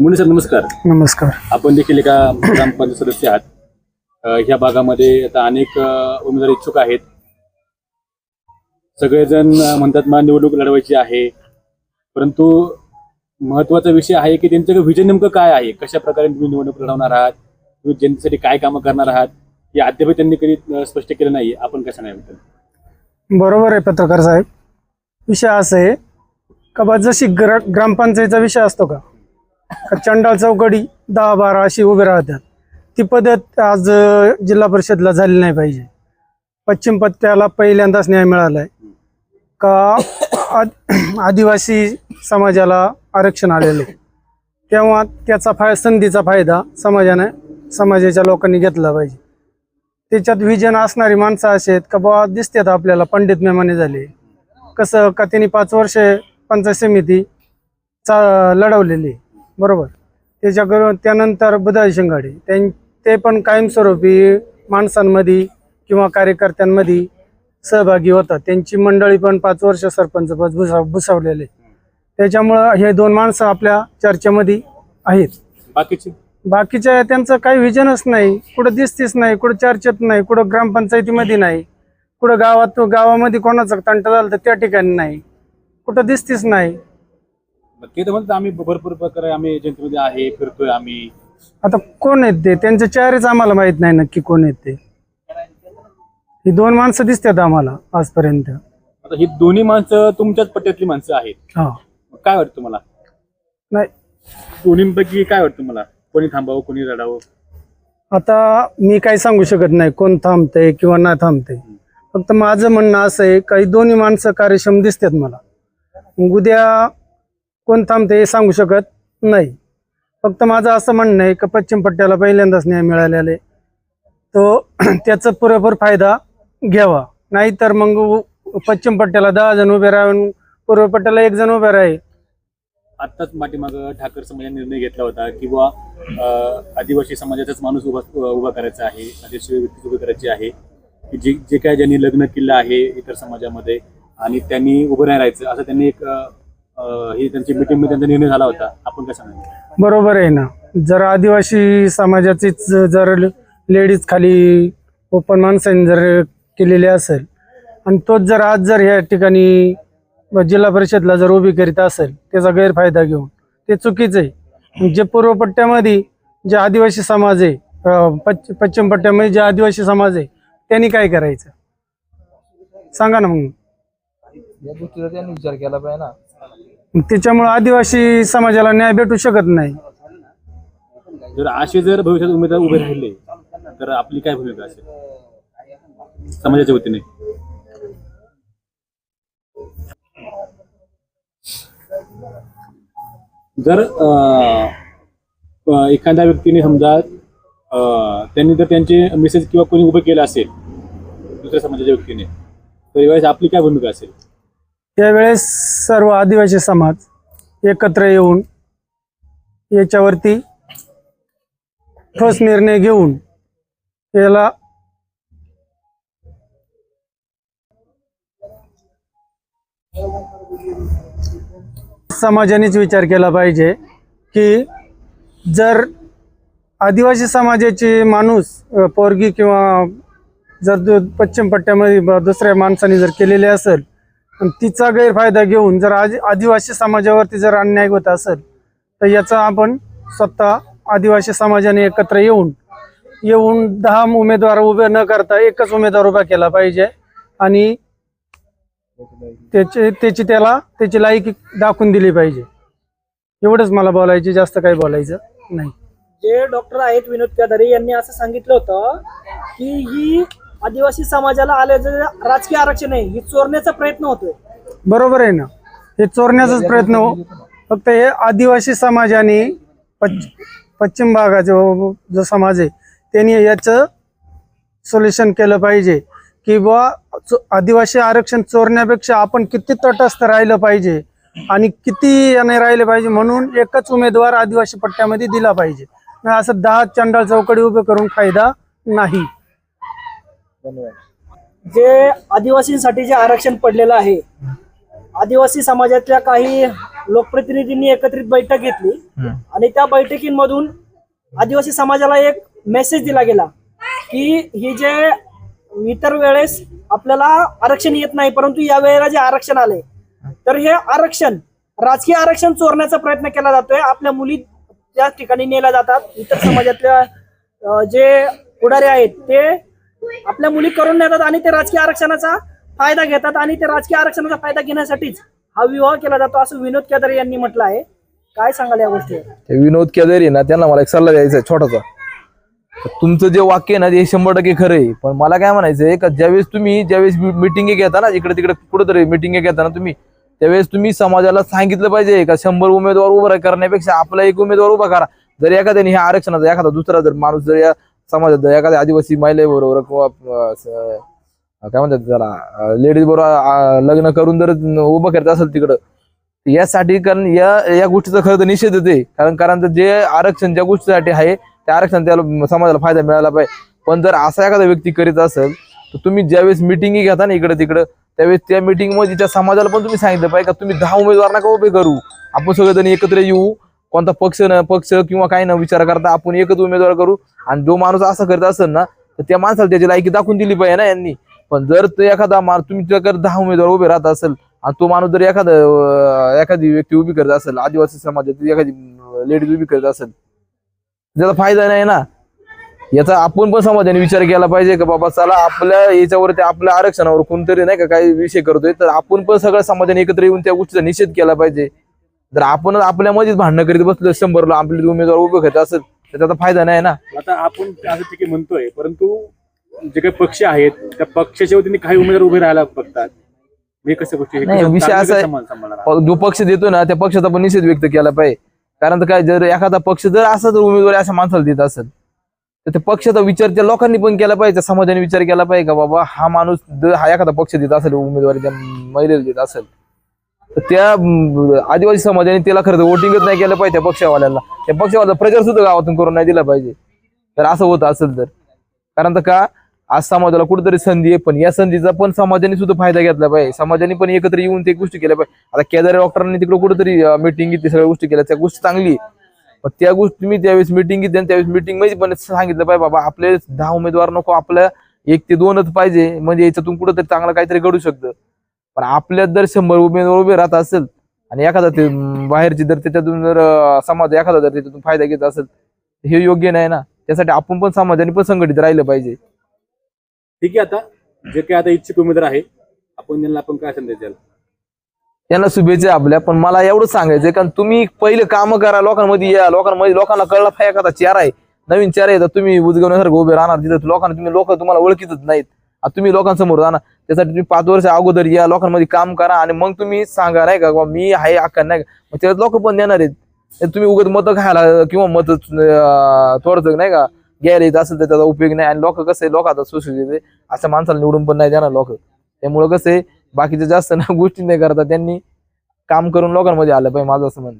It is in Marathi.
मुनी सर नमस्कार. नमस्कार. आपण देखील एका ग्रामपंचायत सदस्य आहात. अ, ह्या भागामध्ये आता अनेक अ, उमेदवार इच्छुक आहेत. सगळेजण अ, म्हणतात मला निवडणूक लढवायची आहे. परंतु महत्त्वाचा विषय आहे की त्यांचं व्हिजन नेमकं काय आहे? कशा प्रकारे तुम्ही निवडणूक लढवणार आहात? तुम्ही जनतेसाठी काय कामं करणार आहात? हे अद्याप त्यांनी कधी अ, स्पष्ट केलं नाही. आपण कसं नाही बरोबर आहे पत्रकार साहेब. विषय असा आहे का बा जशी ग्र ग्रामपंचायतीचा विषय असतो का? चंडाळ चौकडी दहा बारा अशी उभे राहतात. ती पद्धत आज जिल्हा परिषदला झाली नाही पाहिजे. पश्चिम पट्ट्याला पहिल्यांदाच न्याय मिळालाय. का आद- आदिवासी समाजाला आरक्षण आलेलं आहे. तेव्हा त्याचा फाय संधीचा फायदा समाजाने समाजाच्या लोकांनी घेतला पाहिजे. त्याच्यात विजन असणारी माणसं असेत आहेत का बाबा दिसतात आपल्याला पंडित मेमाने झाले. कसं का त्यांनी पाच वर्षे पंचायत समिती चा लढवलेली आहे. बरोबर. त्याच्याकडून त्यानंतर बुधाई शिंगाडे. त्यां ते पण कायमस्वरूपी माणसांमध्ये किंवा कार्यकर्त्यांमध्ये सहभागी होतात. त्यांची मंडळी पण पाच वर्ष सरपंच पद भुसा भुसावलेले. त्याच्यामुळं हे दोन माणसं आपल्या चर्चेमध्ये आहेत. बाकीचे? बाकीच्या त्यांचं काही विजनच नाही. कुठं दिसतीच नाही कुठं चर्चेत नाही कुठं ग्रामपंचायतीमध्ये नाही. कुठं गावात गावामध्ये कोणाचा तंटा झाला तर त्या ठिकाणी नाही. कुठं दिसतीच नाही. ते तर म्हणतात आम्ही भरपूर प्रकारे आम्ही जनतेमध्ये आहे फिरतोय आम्ही. आता कोण आहेत ते? त्यांचे चेहरेच आम्हाला माहीत नाही नक्की कोण आहेत ते. ही दोन माणसं दिसतात आम्हाला आजपर्यंत. आता ही दोन्ही माणसं तुमच्याच पट्ट्यातली माणसं आहेत. हा. काय वाटतं तुम्हाला? नाही. दोन्हीपैकी काय वाटतं मला कोणी थांबावं कोणी रडावं? आता मी काही सांगू शकत नाही कोण थांबतंय किंवा नाही थांबतंय. फक्त माझं म्हणणं असं आहे काही दोन्ही माणसं कार्यक्षम दिसतात मला. मग उद्या कोण थांबते हे सांगू शकत नाही. फक्त माझं असं म्हणणं आहे की पश्चिम पट्ट्याला पहिल्यांदाच न्याय मिळालेला आहे. तो त्याचा पुरेपूर फायदा घ्यावा. नाहीतर मग पश्चिम पट्ट्याला दहा जण उभे राहून पूर्व पट्ट्याला एक जण उभे राहील. आत्ताच पाठीमाग ठाकर समाजाने निर्णय घेतला होता किंवा आदिवासी समाजाचाच माणूस उभा उभा करायचा आहे आदिवासी व्यक्ती उभी करायची आहे की जे जे काय ज्यांनी लग्न केलं आहे इतर समाजामध्ये आणि त्यांनी उभं नाही राहायचं असं त्यांनी एक ही त्यांची मीटिंगमध्ये त्यांचा निर्णय झाला होता. आपण कसं नाही बरोबर आहे ना. जर आदिवासी समाजाचीच जर लेडीज खाली ओपन माणसांनी जर केलेली असेल आणि तोच जर आज जर ह्या ठिकाणी जिल्हा परिषदला जर उभी करीत असेल त्याचा गैरफायदा घेऊन ते चुकीचं आहे. जे पूर्व पट्ट्यामध्ये जे आदिवासी समाज आहे अं, पश्च पश्चिम पट्ट्यामध्ये जे आदिवासी समाज आहे त्यांनी काय करायचं? सांगा ना मग. या गोष्टीचा त्यांनी विचार केला पाहिजे ना. मग त्याच्यामुळं आदिवासी समाजाला न्याय भेटू शकत नाही. जर असे जर भविष्यात उमेदवार उभे राहिले तर आपली काय भूमिका असेल? समाजाच्या वतीने. जर एखाद्या व्यक्तीने समजा त्यांनी जर त्यांचे मेसेज किंवा कोणी उभे केलं असेल दुसऱ्या समाजाच्या व्यक्तीने तर यावेळेस आपली काय भूमिका असेल? यावेळेस सर्व आदिवासी समाज एकत्र येऊन याच्यावरती ठोस निर्णय घेऊन याला समाजानेच विचार केला पाहिजे की जर आदिवासी समाजाची माणूस पोरगी किंवा जर पश्चिम पट्ट्यामध्ये दुसऱ्या माणसाने जर केलेले असेल आणि तिचा गैरफायदा घेऊन जर आदि आदिवासी समाजावरती जर अन्याय होत असेल तर याचा आपण स्वतः आदिवासी समाजाने एकत्र येऊन येऊन दहा उमेदवार उभे न करता एकच उमेदवार उभा केला पाहिजे आणि त्याची त्याची त्याला त्याची लायकी दाखवून दिली पाहिजे. एवढंच मला बोलायचे जास्त काही बोलायचं नाही. जे डॉक्टर आहेत विनोद केदारे यांनी असं सांगितलं होतं की ही आदिवासी समाजाला आल्याचं राजकीय आरक्षण आहे ही चोरण्याचा प्रयत्न होतोय. बरोबर आहे ना? हे चोरण्याचाच प्रयत्न हो. फक्त हे आदिवासी समाजाने पश्च पश्चिम भागाचा जो- जो समाज आहे त्यांनी याचं सोल्युशन केलं पाहिजे. की बुवा चो- आदिवासी आरक्षण चोरण्यापेक्षा आपण किती तटस्थ राहिलं पाहिजे आणि किती याने राहिले पाहिजे म्हणून एकच उमेदवार आदिवासी पट्ट्यामध्ये दिला पाहिजे. असं दहा चंडाळ चौकडी उभे करून फायदा नाही. धन्यवाद. जे आदिवासींसाठी जे आरक्षण पडलेलं आहे आदिवासी समाजातल्या काही लोकप्रतिनिधींनी एकत्रित बैठक घेतली. आणि त्या बैठकींमधून आदिवासी समाजाला एक मेसेज दिला गेला की ही जे इतर वेळेस आपल्याला आरक्षण येत नाही परंतु या वेळेला जे आरक्षण आले तर हे आरक्षण राजकीय आरक्षण चोरण्याचा प्रयत्न केला जातोय. आपल्या मुली त्या ठिकाणी नेल्या जातात. इतर समाजातल्या जे पुढारी आहेत ते आपल्या मुली करून नेतात आणि ते राजकीय आरक्षणाचा फायदा घेतात आणि ते राजकीय आरक्षणाचा फायदा घेण्यासाठीच हा विवाह केला जातो असं विनोद केदारे यांनी म्हटलं आहे. काय सांगाल या गोष्टी? ते विनोद केदारी ना त्यांना मला एक सल्ला द्यायचा आहे छोटासा. तुमचं जे वाक्य आहे ना ते शंभर टक्के खरं आहे. पण मला काय म्हणायचं आहे का ज्यावेळेस तुम्ही ज्यावेळेस मिटिंग घेता ना इकडे तिकडे कुठेतरी मिटिंग घेता ना तुम्ही त्यावेळेस तुम्ही समाजाला सांगितलं पाहिजे का शंभर उमेदवार उभा करण्यापेक्षा आपला एक उमेदवार उभा करा. जर एखाद्याने ह्या आरक्षणाचा एखादा दुसरा जर माणूस जर या समाजात एखाद्या आदिवासी महिलेबरोबर किंवा काय म्हणतात त्याला लेडीज बरोबर लग्न करून जर उभं करत असेल तिकडं यासाठी कारण या या गोष्टीचा खरं तर निषेध येते कारण कारण जे आरक्षण ज्या गोष्टीसाठी आहे त्या आरक्षण त्याला समाजाला फायदा मिळाला पाहिजे. पण जर असा एखादा व्यक्ती करीत असेल तर तुम्ही ज्यावेळेस मिटिंग घेता ना इकडे तिकडं त्यावेळेस त्या मिटिंगमध्ये त्या समाजाला पण तुम्ही सांगितलं पाहिजे का तुम्ही दहा उमेदवार नका उभे करू. आपण सगळेजण एकत्र येऊ कोणता पक्ष न पक्ष किंवा काही न विचार करता आपण एकच उमेदवार करू. आणि जो माणूस असं करत असेल ना तर त्या माणसाला त्याची लायकी दाखवून दिली पाहिजे ना यांनी. पण जर तो एखादा माणूस तुम्ही दहा उमेदवार उभे राहत असेल आणि तो माणूस जर एखादा एखादी व्यक्ती उभी करत असेल आदिवासी समाजात एखादी लेडीज उभी करत असेल त्याचा फायदा नाही ना. याचा आपण पण समाजाने विचार केला पाहिजे का बाबा चला आपल्या याच्यावरती आपल्या आरक्षणावर कोणतरी नाही का काही विषय करतोय तर आपण पण सगळ्या समाजाने एकत्र येऊन त्या गोष्टीचा निषेध केला पाहिजे. जर आपण आपल्यामध्येच भांडणं करीत बसलो शंभरला आपले उमेदवार उभे करत असेल तर त्याचा फायदा नाही ना. आता आपण असं ठीक आहे म्हणतोय परंतु जे काही पक्ष आहेत त्या पक्षाच्या वतीने काही उमेदवार उभे राहायला बघतात. हे कसं गोष्टी नाही, विषय असा आहे- जो पक्ष देतो ना त्या पक्षाचा पण निषेध व्यक्त केला पाहिजे. कारण तर काय जर एखादा पक्ष जर असा जर उमेदवारी अशा माणसाला देत असेल तर त्या पक्षाचा विचार त्या लोकांनी पण केला पाहिजे त्या समाजाने विचार केला पाहिजे का बाबा हा माणूस जर हा एखादा पक्ष देत असेल उमेदवारी त्या महिलेला देत असेल त्या आदिवासी समाजाने त्याला खरं तर वोटिंगच नाही केलं पाहिजे त्या पक्षवाल्याला त्या पक्षवाला प्रचार सुद्धा गावातून करून नाही दिला पाहिजे. तर असं होत असेल तर. कारण तर का आज समाजाला कुठेतरी संधी आहे पण या संधीचा पण समाजाने सुद्धा फायदा घेतला पाहिजे. समाजाने पण एकत्र येऊन ते गोष्टी केल्या पाहिजे. आता केदारी डॉक्टरांनी तिकडे कुठेतरी मिटिंग घेतली सगळ्या गोष्टी केल्या. त्या गोष्टी चांगली आहे. पण त्या गोष्टी मी त्यावेळेस मिटिंग घेतली आणि त्यावेळेस मिटिंगमध्ये पण सांगितलं पाहिजे बाबा आपले दहा उमेदवार नको आपल्या एक ते दोनच पाहिजे. म्हणजे याच्यातून कुठेतरी चांगलं काहीतरी घडू शकतं. पण आपल्यात जर शंभर उमेदवार उभे राहत असेल आणि एखादा ते बाहेरची जर त्याच्यातून जर समाज एखादा जर त्याच्यातून फायदा घेत असेल तर हे योग्य नाही ना. त्यासाठी आपण पण समाजाने पण संघटित राहिलं पाहिजे. ठीक आहे आता. जे काही आता इच्छुक उमेदवार आहे आपण त्यांना आपण काय संदेश द्याल त्यांना शुभेच्छा आपल्या पण मला एवढंच सांगायचंय कारण तुम्ही पहिले काम करा लोकांमध्ये या लोकांमध्ये लोकांना कळला पाहिजे एखादा चेहरा आहे नवीन चेहरा आहे तर तुम्ही उजगवण्यासारखं उभे राहणार तिथं लोकांना तुम्ही लोक तुम्हाला ओळखीतच नाहीत. आता तुम्ही लोकांसमोर राहणार त्यासाठी तुम्ही पाच वर्ष अगोदर या लोकांमध्ये काम करा आणि मग तुम्ही सांगा नाही का मी आहे अक्का नाही का. मग त्यात लोक पण देणार आहेत. तुम्ही उगत मतं खायला किंवा मत थोडंसं नाही का घ्यायला येत असेल तर त्याचा उपयोग नाही. आणि लोक कसं आहे लोक आता सुशिक्षित आहे अशा माणसाला निवडून पण नाही देणार लोक. त्यामुळं कसं आहे बाकीच्या जास्त ना गोष्टी नाही करता. त्यांनी काम करून लोकांमध्ये आलं पाहिजे माझं असं म्हणणं